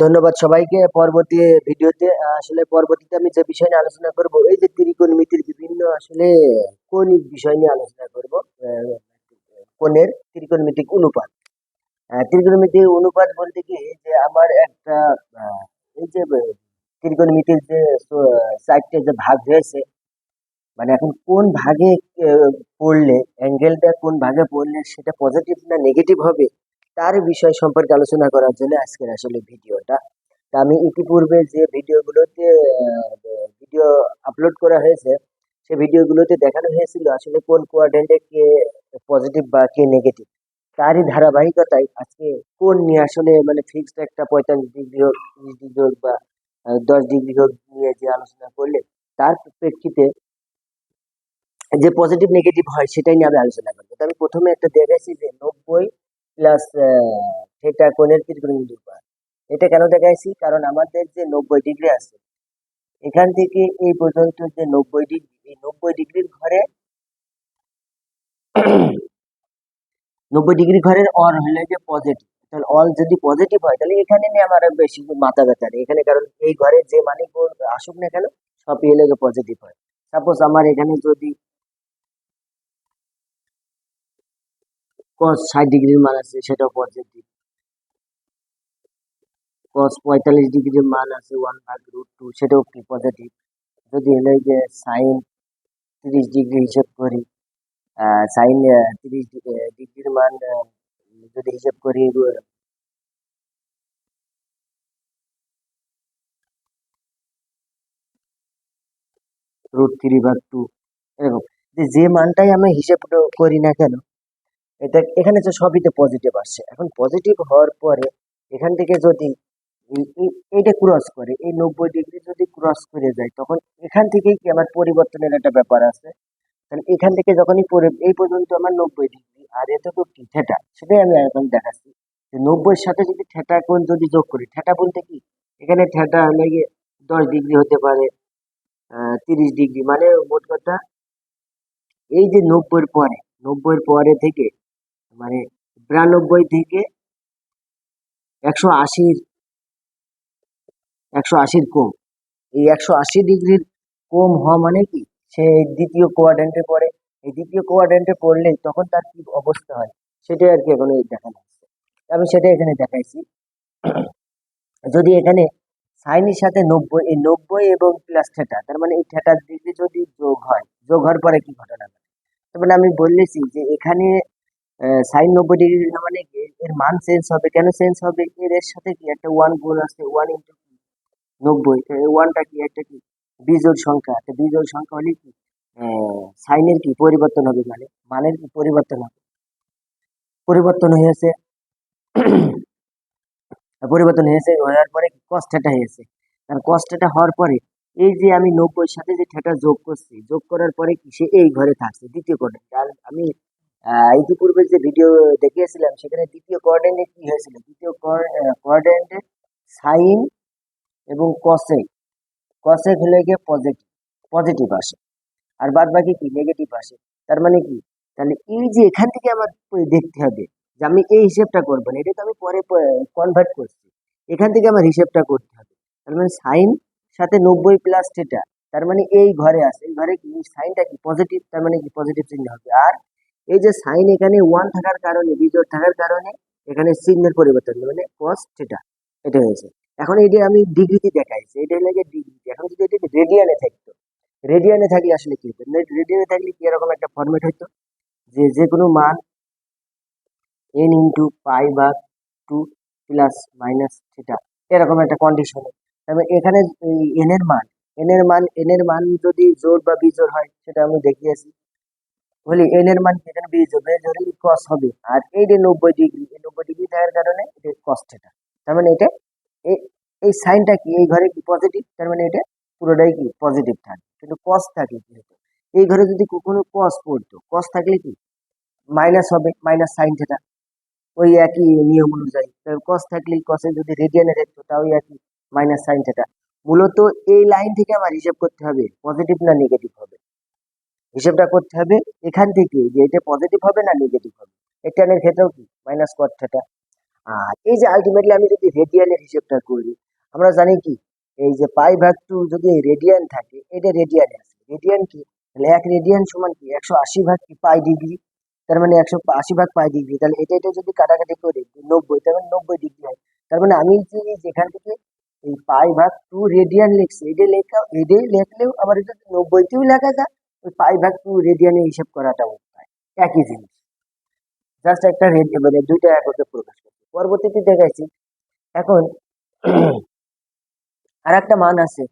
ধন্যবাদ সবাইকে পরবর্তী ভিডিওতে। আসলে পরবর্তীতে আমি যে বিষয় নিয়ে আলোচনা করব এই যে ত্রিকোণমিতির বিভিন্ন আসলে কৌণিক বিষয় নিয়ে আলোচনা করব কোণের ত্রিকোণমিতিক অনুপাত। আহ, ত্রিকোণমিতিক অনুপাত বলতে কি যে আমার একটা এই যে ত্রিকোণমিতির যে চারটে যে ভাগ রয়েছে মানে এখন কোন ভাগে পড়লে অ্যাঙ্গেলটা কোন ভাগে পড়লে সেটা পজিটিভ না নেগেটিভ হবে তার বিষয় সম্পর্কে আলোচনা করার জন্য আজকের আসলে ভিডিওটা। তা আমি ইতিপূর্বে যে ভিডিওগুলোতে, ভিডিও আপলোড করা হয়েছে, সে ভিডিওগুলোতে দেখানো হয়েছিল আসলে কোন কোয়াড্রেন্টে কে পজিটিভ বা কে নেগেটিভ তারই ধারাবাহিকতায় আজকে কোন নিয়ে আসলে মানে ফিক্সড একটা পঁয়তাল্লিশ ডিগ্রি হোক, ত্রিশ ডিগ্রি হোক বা দশ ডিগ্রি হোক নিয়ে যে আলোচনা করলে তার প্রেক্ষিতে যে পজিটিভ নেগেটিভ হয় সেটাই নিয়ে আমি আলোচনা করব। তো আমি প্রথমে একটা দেখাইছি যে নব্বই প্লাস থিটা কোণের ত্রিকোণমিতি অনুপাত এটা কেন দেখাইছি? কারণ আমাদের যে নব্বই ডিগ্রি আছে, এখান থেকে এই পর্যন্ত যে নব্বই ডিগ্রি, এই নব্বই ডিগ্রির ঘরে নব্বই ডিগ্রি ঘরের অর হলে যে পজিটিভ তাহলে অল যদি পজিটিভ হয়, তাহলে এখানে নিয়ে আমার বেশি মাথা ব্যথা নেই। এখানে কারণ এই ঘরে যে মানে আসুক না কেন, সবই হলে পজিটিভ হয়। সাপোজ আমার এখানে যদি cos ষাট ডিগ্রির মান আছে সেটাও পজিটিভ cos পঁয়তাল্লিশ ডিগ্রির মান আছে ওয়ান ভাগ রুট সেটাও কি পজিটিভ যদি হলো যে সাইন তিরিশ ডিগ্রি হিসেব করি সাইন তিরিশ ডিগ্রির মান যদি হিসেব করি রুট থ্রি ভাগ টু এরকম। যে মানটাই আমি হিসেব করি না কেন এটা, এখানে তো সবই তো পজিটিভ আসছে। এখন পজিটিভ হওয়ার পরে এখান থেকে যদি এইটা ক্রস করে, এই নব্বই ডিগ্রি যদি ক্রস করে যায়, তখন এখান থেকেই কি আমার পরিবর্তনের একটা ব্যাপার আছে? তাহলে এখান থেকে যখনই এই পর্যন্ত আমার নব্বই ডিগ্রি আর এতটুকু কি থেটা সেটাই আমি এখন দেখাচ্ছি। যে নব্বইয়ের সাথে যদি থেটা কোণ যদি যোগ করি থেটা বলতে কি? এখানে থেটা হলে দশ ডিগ্রি হতে পারে তিরিশ ডিগ্রি মানে মোট কথা, এই যে নব্বইয়ের পরে নব্বইয়ের পরে থেকে মানে বিরানব্বই থেকে একশো আশির একশো আশির কম। এই একশো আশি ডিগ্রির কম হওয়া মানে কি? সে দ্বিতীয় কোয়াড্রেন্টে পড়ে। এই দ্বিতীয় কোয়াড্রেন্টে পড়লে তখন তার কি অবস্থা হয়? সেটাই আর কি এখন দেখানো হচ্ছে আমি সেটা এখানে দেখাইছি। যদি এখানে সাইনের সাথে নব্বই, এই নব্বই এবং প্লাস থেটা তার মানে এই থেটার ডিগ্রি যদি যোগ হয়, যোগ হওয়ার পরে কি ঘটনা ঘটে? তার মানে আমি বলেছি যে এখানে সাইন নব্বই ডিগ্রি মানে এর মান চেঞ্জ হবে কেন? চেঞ্জ হবে এর এর সাথে কি একটা ওয়ান গুণ আছে ওয়ান ইন্টু কি নব্বই ওয়ানটা কি? একটা কি? বিজোড় সংখ্যা। একটা বিজোড় সংখ্যা হলে কি? সাইনের কি? পরিবর্তন হবে মানে। মানের কি? পরিবর্তন হবে। পরিবর্তন হয়েছে পরিবর্তন হয়েছে, হওয়ার পরে কষ্টাটা হয়েছে। কারণ কষ্টাটা হওয়ার পরে এই যে আমি নব্বই সাথে যে ঠেটা যোগ করছি, যোগ করার পরে কি? সে এই ঘরে থাকছে, দ্বিতীয় আর আমি ইতিপূর্বে যে ভিডিও দেখিয়েছিলাম, সেখানে দ্বিতীয় কোয়ার্ডেন্টে কি হয়েছিল? দ্বিতীয় কোয়ার্ডেন্টে সাইন এবং কসেক কসেক হলে গিয়ে পজিটিভ পজিটিভ আসে। আর বাদ বাকি কি? নেগেটিভ আসে। তার মানে কি? তাহলে এই যে এখান থেকে আমার দেখতে হবে যে আমি এই হিসেবটা করব না। এটা তো আমি পরে কনভার্ট করছি। এখান থেকে আমার হিসেবটা করতে হবে। তার মানে সাইন সাথে নব্বই প্লাস থিটা তার মানে এই ঘরে আছে। এই ঘরে কি? সাইনটা কি? পজিটিভ তার মানে কি? পজিটিভ চিহ্ন হবে। আর এই যে সাইন এখানে ওয়ান থাকার কারণে, বিজোড় থাকার কারণে এখানে চিহ্নের পরিবর্তন মানে কস থিটা এটা হয়েছে। এখন এটা আমি ডিগ্রিতে দেখাইছি, এটা লাগে ডিগ্রি এখন যদি এটা রেডিয়ানে থাকতো রেডিয়ানে থাকলে আসলে কি হতো? রেডিয়ানে থাকলে কি এরকম একটা ফরম্যাট হতো যে যে কোনো মান এন ইন্টু পাই বা টু প্লাস মাইনাস থিটা এরকম একটা কন্ডিশন তবে এখানে এন এর মান এন এর মান এন এর মান যদি জোর বা বিজোড় হয়, সেটা আমি দেখিয়েছি। বলি এন এর মান কি এখানে বিজোড় বিজোড় কস হবে। আর এই যে নব্বই ডিগ্রি এই নব্বই ডিগ্রি থাকার কারণে এটা কস থিটা তার মানে এটা, এই সাইনটা কি? এই ঘরে কি পজিটিভ তার মানে এটা পুরোটাই কি পজিটিভ থাকে। কিন্তু কস থাকে কি হতো এই ঘরে যদি কখনো কস পড়তো কস থাকলে কি? মাইনাস হবে মাইনাস সাইন থিটা ওই একই নিয়ম অনুযায়ী। কস থাকলে কসে যদি রেডিয়ানে থাকতো তাও একই মাইনাস সাইন থিটা মূলত এই লাইন থেকে আমার হিসাব করতে হবে পজিটিভ না নেগেটিভ হবে। হিসাবটা করতে হবে এখান থেকে যে এটা পজিটিভ হবে না নেগেটিভ হবে। টেনের ক্ষেত্রেও কি? মাইনাস থিটা আর এই যে আলটিমেটলি আমি যদি রেডিয়ানের হিসেবটা করি, আমরা জানি কি? এই যে পাই ভাগ টু যদি রেডিয়ান থাকে, এটা রেডিয়ানে আছে। রেডিয়ান কি? তাহলে এক রেডিয়ান সমান কি? একশো আশি ভাগ কি? পাই ডিগ্রি তার মানে একশো আশি ভাগ পাই ডিগ্রি তাহলে এটা এটা যদি কাটাকাটি করি নব্বই, তার মানে নব্বই ডিগ্রি হয়। তার মানে আমি যেখান থেকে এই পাই ভাগ টু রেডিয়ান লিখছি এটা লেখা এটাই লেখলেও আবার এটা নব্বইতেও লেখা যায়। ওই পাই ভাগ টু রেডিয়ানে হিসাব করাটা উপায়। একই জিনিস। জাস্ট একটা রেড মানে দুইটা এককে প্রকাশ করছি। পরবর্তীতে দেখাইছি, এখন আর একটা মান আছে।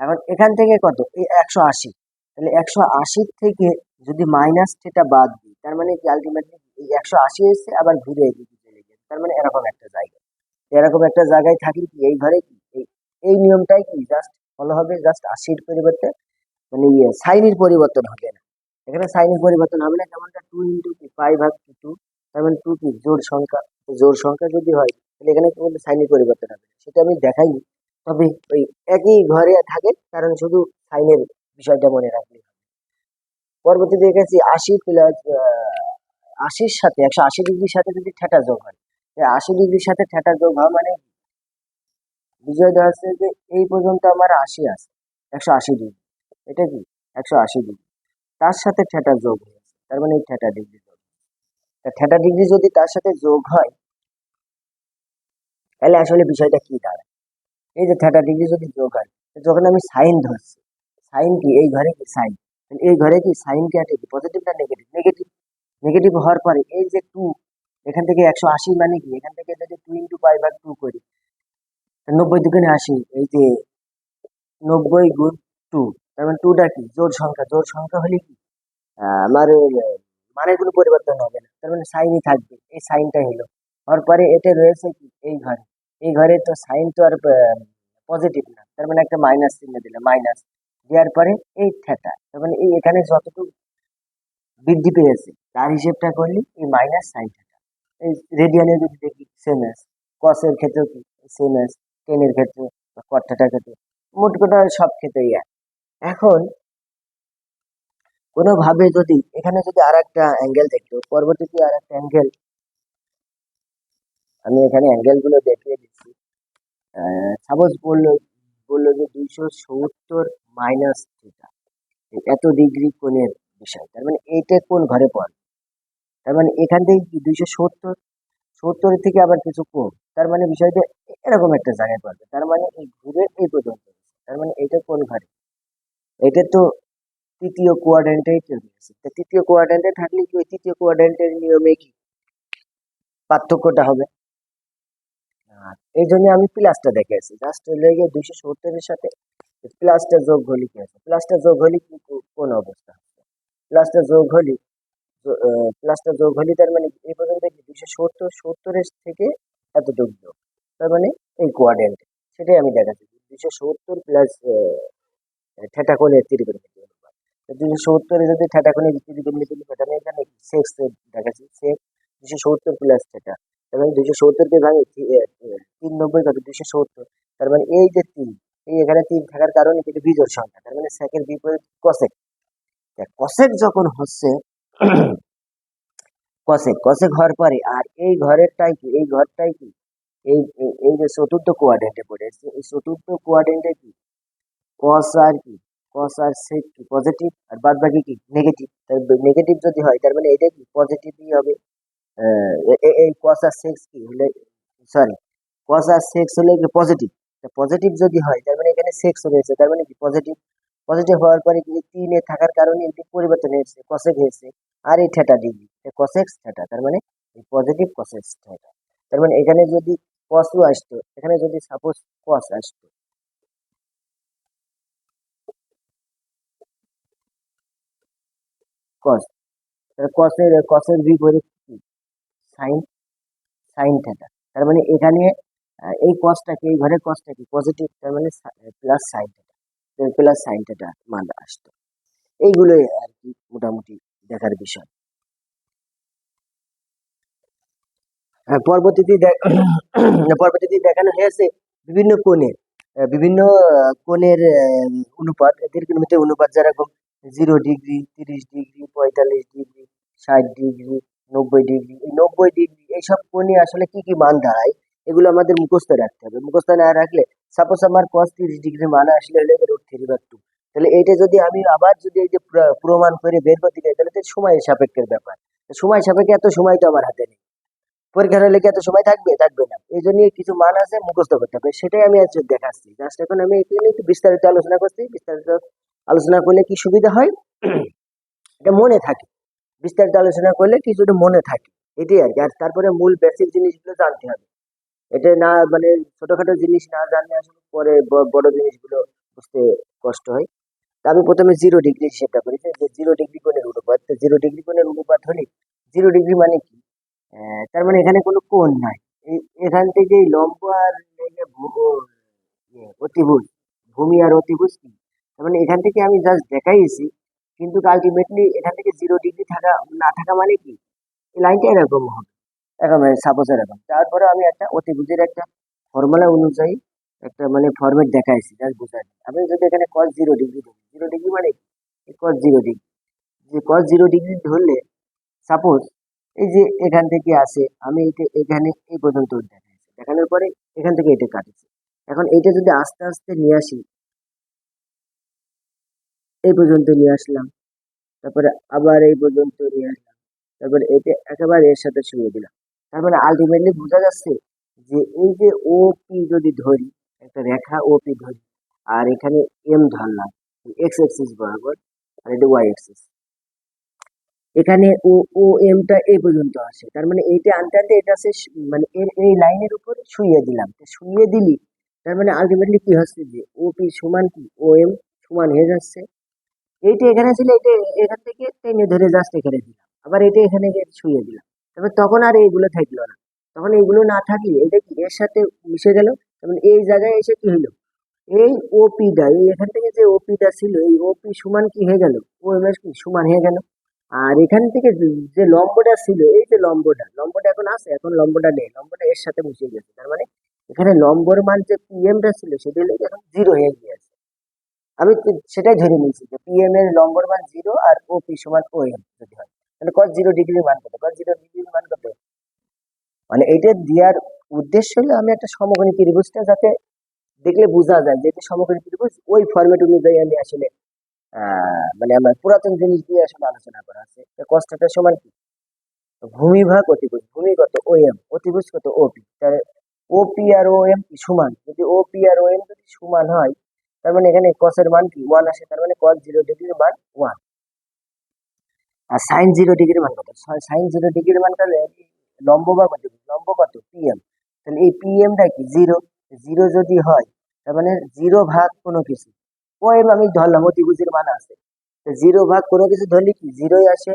এখন এখান থেকে কত? এই একশো আশি। তাহলে একশো আশির থেকে যদি মাইনাস থিটা বাদ দিই, তার মানে কি আলটিমেটলি এই একশো আশি এসছে, আবার ঘুরে এদিকে চলে গেছে। তার মানে এরকম একটা জায়গা। এরকম একটা জায়গায় থাকলে কি, এই ঘরে কি? এই নিয়মটাই কি? জাস্ট ফলো হবে জাস্ট আশির পরিবর্তে মানে ইয়ে সাইনের পরিবর্তন হবে না। এখানে সাইনের পরিবর্তন হবে না, যেমনটা টু ইন্টু কি ফাইভ ভাগ টু তার মানে টু কি জোর সংখ্যা। জোর সংখ্যা যদি হয়, তাহলে এখানে কি বলতে সাইনের পরিবর্তন হবে। সেটা আমি দেখাইনি। তবে ওই একই ঘরে থাকে, কারণ শুধু সাইনের বিষয়টা মনে রাখলে। পরবর্তীতে দেখেছি আশি প্লাস আশির সাথে, একশো আশি ডিগ্রির সাথে যদি ঠেটা যোগ হয় আশি ডিগ্রির সাথে ঠেটা যোগ হয় মানে বিষয়টা হচ্ছে যে, এই পর্যন্ত আমার আশি আছে, একশো আশি ডিগ্রি। এটা কি? একশো আশি ডিগ্রি। তার সাথে ঠেটা যোগ হয়েছে তার মানে এই ঠেটা ডিগ্রি যোগ তা ঠেটা ডিগ্রি যদি তার সাথে যোগ হয়, তাহলে আসলে বিষয়টা কি দাঁড়ায়? এই যে থেটা ডিগ্রি যদি যোগ হয় যখন আমি সাইন ধরছি, সাইন কি? এই ঘরে কি সাইন? এই ঘরে কি সাইন কি আছে পজিটিভ না নেগেটিভ নেগেটিভ নেগেটিভ হওয়ার পরে এই যে টু এখান থেকে একশো আশি মানে কি? এখান থেকে যদি টু ইন্টু পাই ভাগ টু করি নব্বই দুগুণে আশি, এই যে নব্বই গুণ টু তার মানে টুটা কি? জোর সংখ্যা। জোর সংখ্যা হলে কি? আমার মানের কোনো পরিবর্তন হবে না। তার মানে সাইনই থাকবে। এই সাইনটা হলো। হওয়ার পরে এটা রয়েছে কি? এই ঘরে। এই ঘরে তো সাইন তো আর পজিটিভ না। তার মানে একটা মাইনাস চিহ্ন দিলে মাইনাস দেওয়ার পরে এই থেটা তার মানে এই এখানে যতটুকু বৃদ্ধি পেয়েছে, তার হিসেবটা করলে এই মাইনাস সাইন থেটা এই রেডিয়ানে যদি দেখি সেম এস কসের ক্ষেত্রেও কি? সেম এস টেনের ক্ষেত্রে কট ক্ষেত্রে। মোট কথা সব ক্ষেত্রেই এক। এখন কোনোভাবে যদি, এখানে যদি আর একটা অ্যাঙ্গেল দেখতো পরবর্তীতে আর একটা অ্যাঙ্গেল আমি এখানে অ্যাঙ্গেলগুলো দেখিয়ে দিচ্ছি। সাপোজ বলল বলল যে দুইশো সত্তর মাইনাস থিটা এত ডিগ্রি কোণের বিষয়, তার মানে এইটা কোন ঘরে পড়ে? তার মানে এখান থেকে কি দুইশো সত্তর? সত্তরের থেকে আবার কিছু কম, তার মানে বিষয়টা এরকম একটা জায়গায় পড়বে, তার মানে এই ঘুরে এই পর্যন্ত, তার মানে এটা কোন ঘরে? এটা তো তৃতীয় কোয়াড্রেন্টেই চলে গেছে। তা তৃতীয় কোয়াড্রেন্টে থাকলে কি ওই তৃতীয় কোয়াড্রেন্টের নিয়মে কি পার্থক্যটা হবে? আর এই জন্য আমি প্লাসটা দেখেছি জাস্ট লেগে দুইশো সত্তরের সাথে প্লাসটা যোগ হলে কি আছে? প্লাসটা যোগ হলে কি কোন অবস্থা প্লাসটা যোগ হলে প্লাসটা যোগ হলে তার মানে এই পর্যন্ত কি দুইশো সত্তর, সত্তরের থেকে এতটুকু যোগ। তার মানে এই কোয়াড্রেন্ট সেটাই আমি দেখাচ্ছি। দুইশো সত্তর প্লাস থেটা কোণের ত্রিকোণমিতি অনুপাত দুইশো সত্তরে যদি থেটা কোণের ত্রিকোণমিতি অনুপাত আমি এখানে সেক্স দেখাচ্ছি সেক্স দুইশো সত্তর প্লাস থেটা তার মানে দুইশো সত্তরকে ভাঙে তিন নব্বই কত? দুইশো সত্তর। তার মানে এই যে তিন, এই এখানে তিন থাকার কারণে কিন্তু বিজোড় সংখ্যা। তার মানে সেকের বিপরীত কসেক কসেক যখন হচ্ছে কসেক কসেক হওয়ার পরে আর এই ঘরেরটাই কি? এই ঘরটাই কি? এই, এই- যে চতুর্থ কোয়াড্রেন্টে পড়েছে এই চতুর্থ কোয়াড্রেন্টে কি? কস আর কি? কস আর সেক কি? পজিটিভ আর বাদ বাকি কি? নেগেটিভ তাই নেগেটিভ যদি হয়, তার মানে এটা কি? পজিটিভই হবে। এই কস আর সেক্স কি? হলে সরি কস আর সেক্স হলে কি পজিটিভ পজিটিভ যদি হয়, তার মানে এখানে সেক্স রয়েছে তার মানে কি? পজিটিভ পজিটিভ হওয়ার পরে কি? তিনে থাকার কারণে এটি পরিবর্তন হয়েছে কসেক হয়েছে, আর এই থেটা ডিগ্রি। কসেক্স থেটা তার মানে এই পজিটিভ কসেক্স থেটা তার মানে এখানে যদি কসও আসতো, এখানে যদি সাপোজ কস আসতো কস কসের কসের বিপরীত সাইন সাইন থেটা। তার মানে এখানে এই কসটা কি এই ঘরের কসটা কি? পজিটিভ তার মানে plus sign plus sign theta. মান আসতো। এইগুলোই আর কি মোটামুটি দেখার বিষয়। হ্যাঁ, পরবর্তীতে পরবর্তীতে দেখানো হয়েছে বিভিন্ন কোণের বিভিন্ন কোণের অনুপাত। দীর্ঘমিতির অনুপাত যেরকম জিরো ডিগ্রি তিরিশ ডিগ্রি পঁয়তাল্লিশ ডিগ্রি ষাট ডিগ্রি নব্বই ডিগ্রি এই নব্বই ডিগ্রি এইসব কোণে আসলে কি কি মান দাঁড়ায়, এগুলো আমাদের মুখস্থ রাখতে হবে। মুখস্থ না রাখলে সাপোজ আমার cos তিরিশ ডিগ্রি মান আসলে হলে রুট থ্রি টু তাহলে এইটা যদি আমি আবার যদি এই যে প্রমাণ করে বের করতে যাই, তাহলে তো সময়ের সাপেক্ষের ব্যাপার। সময় সাপেক্ষে এত সময় তো আমার হাতে নেই। পরীক্ষার হলে কি এত সময় থাকবে? থাকবে না। এই জন্য কিছু মান আছে মুখস্থ করতে হবে। সেটাই আমি আজ দেখাচ্ছি। জাস্ট এখন আমি একটু বিস্তারিত আলোচনা করছি। বিস্তারিত আলোচনা করলে কি সুবিধা হয়? এটা মনে থাকে। বিস্তারিত আলোচনা করলে কিছুটা মনে থাকে। এটাই আর কি আর তারপরে মূল বেসিক জিনিসগুলো জানতে হবে। এটা না মানে ছোটখাটো জিনিস না জানলে আসলে পরে বড় জিনিসগুলো বুঝতে কষ্ট হয়। তা আমি প্রথমে জিরো ডিগ্রি হিসেবটা করি যে জিরো ডিগ্রি কোণের অনুপাত? জিরো ডিগ্রি কোণের অনুপাত হলে জিরো ডিগ্রি মানে কি? তার মানে এখানে কোনো কোণ নাই। এখান থেকে লম্ব আর ইয়ে, অতিভুজ। ভূমি আর অতিভুজ কি? তার মানে এখান থেকে আমি জাস্ট দেখাইছি কিন্তু আলটিমেটলি এখান থেকে জিরো ডিগ্রি থাকা, না থাকা মানে কি? এই লাইনটা এরকম হবে। এরকম সাপোজ এরকম। তারপরে আমি একটা অতিভুজের একটা ফর্মুলা অনুযায়ী একটা মানে ফরম্যাট দেখাইছি জাস্ট বোঝাই আমি যদি এখানে কস জিরো ডিগ্রি ধরি জিরো ডিগ্রি মানে কস জিরো ডিগ্রি যে কস জিরো ডিগ্রি ধরলে সাপোজ এই যে এখান থেকে আসে, আমি এটা এখানে এই পর্যন্ত দেখাইছি। দেখানোর পরে এখান থেকে এটা কাটেছি। এখন এইটা যদি আস্তে আস্তে নিয়ে আসি এই পর্যন্ত নিয়ে আসলাম। তারপরে আবার এই পর্যন্ত নিয়ে আসলাম। তারপরে এটা একেবারে এর সাথে শুয়ে দিলাম। তার মানে আলটিমেটলি বোঝা যাচ্ছে যে এই যে ওপি যদি ধরি, একটা রেখা ওপি ধরি, আর এখানে এম ধরলাম এক্স এক্সিস বরাবর, আর এটা ওয়াই এক্সিস এখানে ও ও এমটা এই পর্যন্ত আসে। তার মানে এইটা আনতে আনতে এটা আছে মানে এর, এই লাইনের উপর শুইয়ে দিলাম। তো শুইয়ে দিলি, তার মানে আলটিমেটলি কি হচ্ছে যে ওপি সমান কি? ও এম সমান হয়ে যাচ্ছে। এইটা এখানে ছিল এটা এখান থেকে টেনে ধরে জাস্ট এখানে দিলাম। আবার এটা এখানে গিয়ে শুয়ে দিলাম। তারপর তখন আর এইগুলো থাকল না। তখন এইগুলো না থাকলে এটা কি এর সাথে মিশে গেল? তার মানে এই জায়গায় এসে কি হলো? এই ওপিটা এই এখান থেকে যে ওপিটা ছিল, এই ওপি সমান কি হয়ে গেল? ও এম কি? সমান হয়ে গেল। আর এখান থেকে যে- লম্বটা ছিল, এই যে লম্বটা লম্বটা এখন আছে, এখন লম্বটা নেই। লম্বটা এর সাথে মিশে গেছে। তার মানে এখানে লম্বর মান যে পিএমটা ছিল, সেটা এখন জিরো হয়ে গিয়েছে। আমি সেটাই ধরে নিয়েছি যে পিএম এর লম্বর মান জিরো আর ও পি সমান ও এম যদি হয়। তাহলে কস জিরো ডিগ্রির মান কত? কস জিরো ডিগ্রির মান কত? মানে এইটা দেওয়ার উদ্দেশ্য হলো আমি একটা সমকোণী ত্রিভুজটা যাতে দেখলে বোঝা যায় যে এটা সমকোণী ত্রিভুজ, ওই ফরম্যাট অনুযায়ী আমি আসলে মানে আমার পুরাতন জিনিস দিয়ে আসলে আলোচনা করা আছে। কষ্টটা সমান কি? ভূমিভাগ অতিভুজ ভূমি কত ও এম অতিভুজ কত? ওপি তার ওপি আর ও এম কি সমান? যদি ওপি আর ও এম যদি সমান হয় তার মানে এখানে কসের মান কি? ওয়ান আসে, তার মানে কস জিরো ডিগ্রির মান ওয়ান আর সাইন জিরো ডিগ্রির মান কত? সাইন জিরো ডিগ্রির মান তাহলে লম্ব বা কত লম্ব কত? পিএম তাহলে এই পিএমটা কি? জিরো জিরো যদি হয়, তার মানে জিরো ভাগ কোনো কিছু। ও এম আমি ধরলাম, অতিভুজের মান আছে। জিরো ভাগ কোনো কিছু ধরলে কি? জিরোই আসে।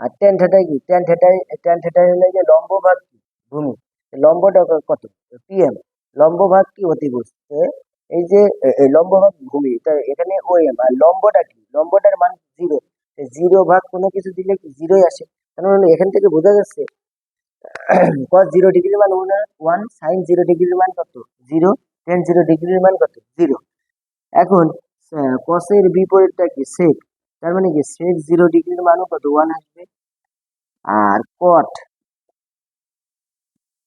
আর টেন থেটাই কি? টেন থেটাই টেন থেটাই হলে যে লম্ব ভাগ কি? ভূমি। লম্বটা কত? পিএম লম্ব ভাগ কি? অতিভুজ। এই যে লম্ব ভাগ ভূমি এখানে ও এম আর লম্বটা কি? লম্বটার মান জিরো জিরো ভাগ কোনো কিছু দিলে কি জিরোই আসে? তার মানে এখান থেকে বোঝা যাচ্ছে কস জিরো ডিগ্রির মান ওয়ান সাইন জিরো ডিগ্রির মান কত? জিরো টেন জিরো ডিগ্রির মান কত? জিরো এখন কসের বিপরীতটা কি? সেক তার মানে কি? সেক জিরো ডিগ্রির মানও কত? ওয়ান আসবে। আর কট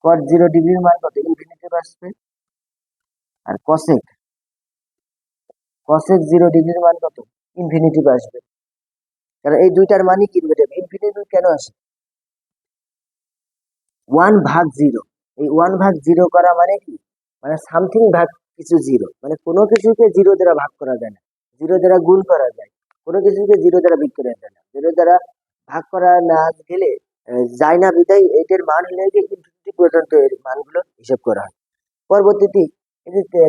কট জিরো ডিগ্রির মান কত? ইনফিনিটিভ আসবে। আর কসেক কসেক জিরো ডিগ্রির মান কত? ইনফিনিটিভ আসবে। কারণ এই দুইটার মানই কি ইনফিনিটিভ কেন আসে? ওয়ান ভাগ জিরো এই ওয়ান ভাগ জিরো করা মানে কি? মানে সামথিং ভাগ কিছু জিরো মানে কোনো কিছুকে জিরো দ্বারা ভাগ করা যায় না। জিরো দ্বারা গুণ করা যায়। কোনো কিছুকে জিরো দ্বারা বিক করা যায় না। জিরো দ্বারা ভাগ করা না গেলে যায় না বিদায়। এটার মান হলে যে ইনফিনিটি পর্যন্ত এর মানগুলো হিসাব করা হয়। পরবর্তীতে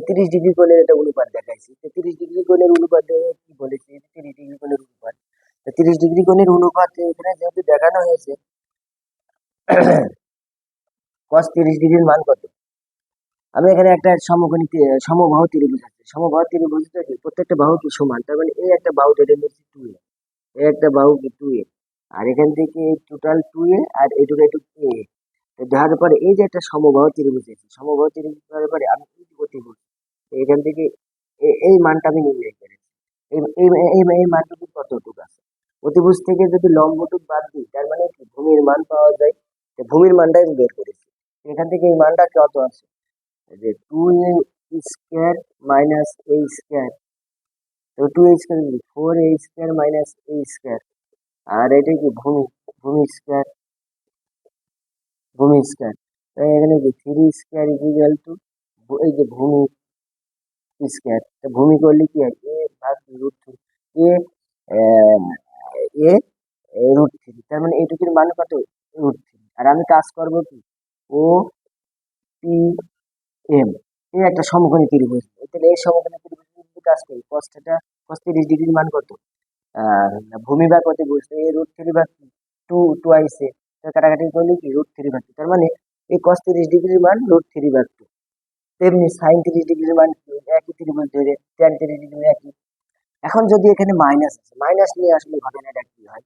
তিরিশ ডিগ্রি কোণের একটা অনুপাত দেখাইছি তিরিশ ডিগ্রি কোণের অনুপাত কি বলেছি? তিরিশ ডিগ্রি কোণের অনুপাত তিরিশ ডিগ্রি কোণের অনুপাত এখানে যেহেতু দেখানো হয়েছে, cos তিরিশ ডিগ্রির মান কত? আমি এখানে একটা সমবাহু ত্রিভুজ আছে। সমবাহু প্রত্যেকটা বাহু কি? সমান, তার মানে এই একটা বাহু ধরে টু এ এই একটা বাহু কি টু এ আর এখান থেকে টোটাল টু এ আর এইটুকু একটু এ পরে এই যে একটা সমবাহু ত্রিভুজ আছে, সমবাহু ত্রিভুজ পরে আমি যে এখান থেকে এই মানটা আমি নির্ণয় করেছি এই মানটুকু কতটুকু আছে। অতিভুজ থেকে যদি লম্বটুক বাদ দিই, তার মানে কি? ভূমির মান পাওয়া যায়। ভূমির মানটা আমি বের করেছি। এখান থেকে এই মানটা কত আছে? যে two a square minus a square তো two a square four a square minus a square আর এটা কি? ভূমি ভূমি স্কোয়ার ভূমি স্কোয়ার এখানে কি? থ্রি স্কোয়ার ইকুয়াল টু এই যে ভূমি স্কোয়ার ভূমি করলে কি হয়? এ ভাগ root three a a root three তার মানে এইটুকুর মান কত? রুট থ্রি আর আমি কাজ করব কি? ও পি এম এই একটা সমকোণী ত্রিভুজ, তাহলে এই সমকোণী ত্রিভুজ যদি কাজ করি, cos থিটা cos তিরিশ ডিগ্রির মান কত? ভূমি বা কত বুঝতে এই রুট থ্রি বা টু টু আইসে কাটাকাটি করলে কি? রুট থ্রি ভাগ তার মানে এই cos তিরিশ ডিগ্রির মান রুট থ্রি ভাগ টু তেমনি সাইন তিরিশ ডিগ্রির মান? একই ত্রিভুজ ধরে ট্যান তিরিশ ডিগ্রি একই। এখন যদি এখানে মাইনাস আছে মাইনাস নিয়ে আসলে ঘটনাটা কি হয়?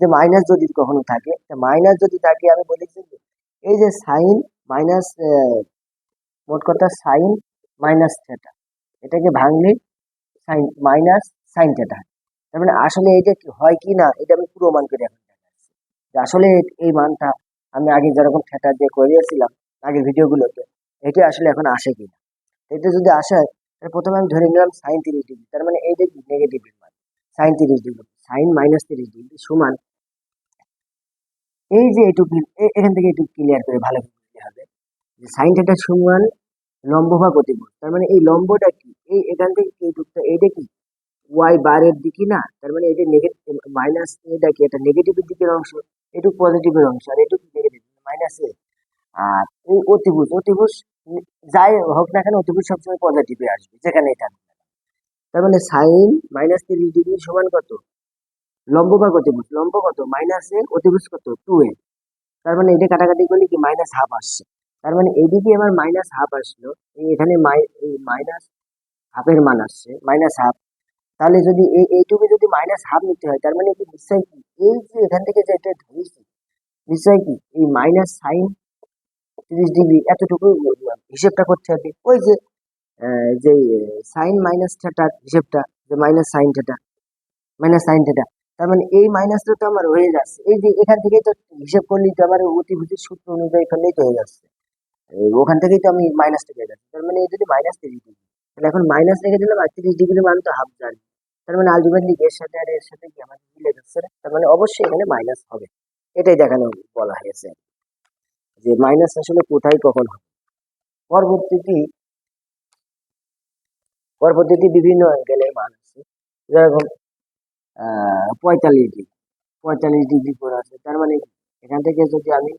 যে মাইনাস যদি কখনো থাকে মাইনাস যদি থাকে, আমি বলেছি এই যে সাইন মাইনাস মোট কথা সাইন মাইনাস থেটা এটাকে ভাঙলে সাইন মাইনাস সাইন থেটা তার মানে আসলে এটা কি হয় কি না, এটা আমি পুরো মান করে এখন দেখাচ্ছি। যে আসলে এই মানটা আমি আগে যেরকম থেটা দিয়ে করিয়েছিলাম, আগের ভিডিওগুলোতে এটা আসলে এখন আসে কি না? এটা যদি আসে, তাহলে প্রথমে আমি ধরে নিলাম সাইন তিরিশ ডিগ্রি। তার মানে এইটা কি নেগেটিভের মান সাইন তিরিশ ডিগ্রি সাইন মাইনাস তিরিশ ডিগ্রি সমান এই যে এটুকু এখান থেকে একটু ক্লিয়ার করে ভালো করে বুঝতে হবে যে সাইন থেটা সমান লম্ব বা অতিভুজ তার মানে এই লম্বটা কি? এই এখান থেকে এইটুকটা এইটা কি? ওয়াই বারের দিকে না? তার মানে এটা নেগেটিভ মাইনাস এটা কি? এটা নেগেটিভের দিকের অংশ। এটুকু পজিটিভের অংশ, আর এটুকু নেগেটিভ মাইনাস এ। আর এই অতিভুজ অতিভুজ যাই হোক না কেন অতিভুজ সবসময় পজিটিভে আসবে যেখানে এটা তার মানে সাইন মাইনাস তিরিশ ডিগ্রি সমান কত? লম্ব বা অতিভুজ লম্ব কত? মাইনাস এ অতিভুজ কত? টু এ তার মানে এটা কাটাকাটি করলে কি মাইনাস হাফ আসছে? তার মানে এইদিকে আমার মাইনাস হাফ আসলো এখানে মাইনাস হাফের মান আসছে মাইনাস হাফ তাহলে যদি এই, এইটুকু যদি মাইনাস হাফ নিতে হয়, তার মানে কি নিশ্চয় কি? এই যে এখান থেকে যে এটা ধরেছি, নিশ্চয় কি? এই মাইনাস সাইন তিরিশ ডিগ্রি এতটুকু হিসেবটা করতে হবে। ওই যে যে সাইন মাইনাস থেটার হিসেবটা, যে minus sine theta minus sine theta তার মানে এই মাইনাসটা তো আমার হয়ে যাচ্ছে। এই যে এখান থেকেই তো হিসেব করলেই তো আমার অতিভুজের সূত্র অনুযায়ী করলেই তো হয়ে যাচ্ছে। ওখান থেকেই তো আমি মাইনাসটা পেয়ে যাচ্ছি। তার মানে এই যদি মাইনাস তিরিশ ডিগ্রি তাহলে এখন মাইনাস রেখে দিলাম আর তিরিশ ডিগ্রি মান তো হাফ জানি। তার মানে আলটিমেটলি এর সাথে আর এর সাথে কি আমাদের মিলে যাচ্ছে তার মানে অবশ্যই এখানে মাইনাস হবে। এটাই দেখানো বলা হয়েছে। যে মাইনাস আসলে কোথায় কখন হবে? পরবর্তীতে পরবর্তীতে বিভিন্ন অ্যাঙ্গেলের মান আছে। যেরকম পঁয়তাল্লিশ ডিগ্রি পঁয়তাল্লিশ ডিগ্রি করে আছে। তার মানে এখান থেকে যদি আমি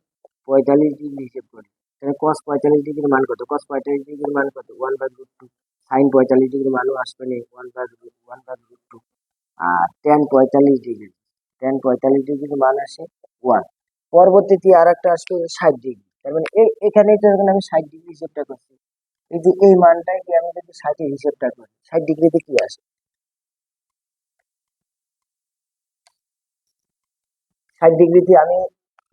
পঁয়তাল্লিশ ডিগ্রি হিসেব করি, তাহলে কস পঁয়তাল্লিশ ডিগ্রির মান কত? কস পঁয়তাল্লিশ ডিগ্রির মান কত? One by root two sine পঁয়তাল্লিশ ডিগ্রির মানও আসবে না। One by root one by root two R tan পঁয়তাল্লিশ ডিগ্রি টেন পঁয়তাল্লিশ ডিগ্রির মান আসে ওয়ান পরবর্তীতে আর একটা আসবে ষাট ডিগ্রি তার মানে এখানে আমি ষাট ডিগ্রি হিসেবটা করছি, এই যে এই মানটাই কি আমি যদি ষাটের হিসেবটা করি, ষাট ডিগ্রিতে কি আসে? ষাট ডিগ্রিতে আমি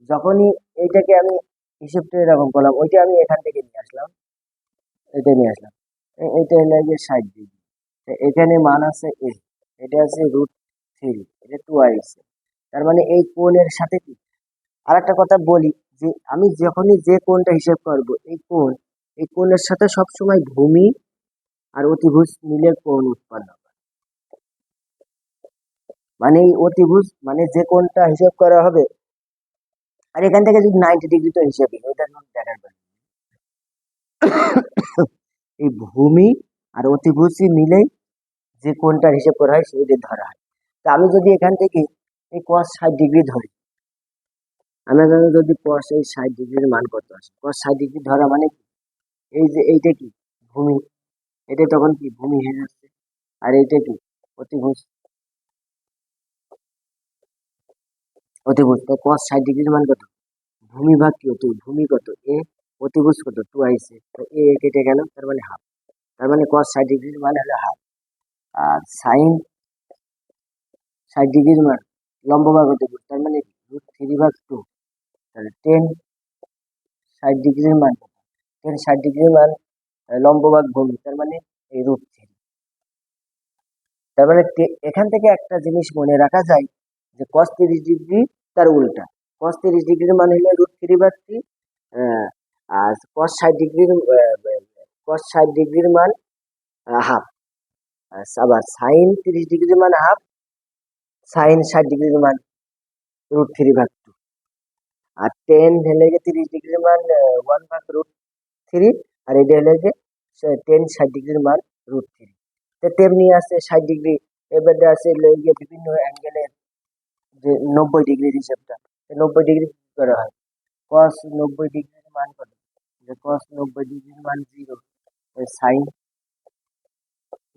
যখনই এইটাকে আমি হিসেবটা এরকম করলাম, ওইটা আমি এখান থেকে নিয়ে আসলাম এটা নিয়ে আসলাম। এইটা হলো যে ষাট ডিগ্রি এখানে মান আছে এ এটা আছে রুট থ্রি এটা টু আইসে তার মানে এই কোণের সাথে কি? আর একটা কথা বলি যে আমি যখনই যে কোণটা হিসেব করব, এই কোণ, এই কোণের সাথে সবসময় ভূমি আর অতিভুজ মিলে কোণ উৎপন্ন মানে এই অতিভুজ মানে যে কোণটা হিসেব করা হবে, আর এখান থেকে যদি নাইনটি ডিগ্রি তো হিসেবে এটা দেখার এই ভূমি আর অতিভুজই মিলেই যে কোণটার হিসেব করা হয়, সেটা ধরা হয়। তা আমি যদি এখান থেকে এই cos ষাট ডিগ্রি ধরি আমি যদি cos এই ষাট ডিগ্রির মান কত আসে cos ষাট ডিগ্রি ধরা মানে কি? এই যে এইটা কি? ভূমি। এটা তখন কি? ভূমি হয়ে যাচ্ছে। আর এইটা কি? অতিভুজ। অতিভুজ। তাই cos ষাট ডিগ্রির মান কত? ভূমি ভাগ কি অতি ভূমি কত? এ অতিভুজ কত? টু আইসে তো এ কেটে গেল, তার মানে হাফ তার মানে cos ষাট ডিগ্রির মান হলো হাফ আর সাইন ষাট ডিগ্রির মান লম্ব ভাগ অতিভুজ, তার মানে রুট থ্রি ভাগ টু তাহলে টেন ষাট ডিগ্রির মান টেন ষাট ডিগ্রির মান আহ, লম্ব ভাগ ভূমি তার মানে এই রুট থ্রি তার মানে এখান থেকে একটা জিনিস মনে রাখা যায় যে cos তিরিশ ডিগ্রি তার উল্টা। কস তিরিশ ডিগ্রির মান হলো রুট থ্রি বাই থ্রি আর কস ষাট ডিগ্রির কস ষাট ডিগ্রির মান হাফ আবার সাইন তিরিশ ডিগ্রির মান হাফ সাইন ষাট ডিগ্রির মান রুট থ্রি ভাগ আর টেন হলে গিয়ে তিরিশ ডিগ্রির মান ওয়ান ভাগ রুট থ্রি আর এটা হলে যে টেন ষাট ডিগ্রির মান রুট থ্রি তো তেমনি আছে ষাট ডিগ্রি এবারে আছে গিয়ে বিভিন্ন অ্যাঙ্গেলের যে নব্বই ডিগ্রির হিসাবটা নব্বই ডিগ্রি করা হয়? কস নব্বই ডিগ্রির মান কত? কস নব্বই ডিগ্রির মান জিরো সাইন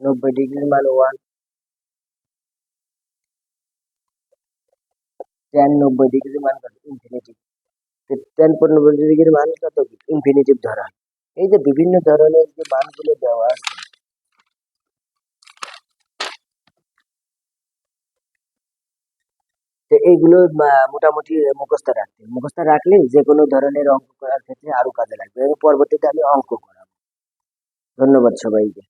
নব্বই ডিগ্রির মান ওয়ান টেন নব্বই ডিগ্রির মান কত? ইনফিনিটিভ মান কত? ইনফিনিটিভ ধরা। এই যে বিভিন্ন ধরনের যে মানগুলো দেওয়া আছে। এইগুলো মোটামুটি মুখস্থ রাখতে। মুখস্থ রাখলে যে কোনো ধরনের অঙ্ক করার ক্ষেত্রে আরও কাজে লাগবে। এবং পরবর্তীতে আমি অঙ্ক করাবো। ধন্যবাদ সবাইকে।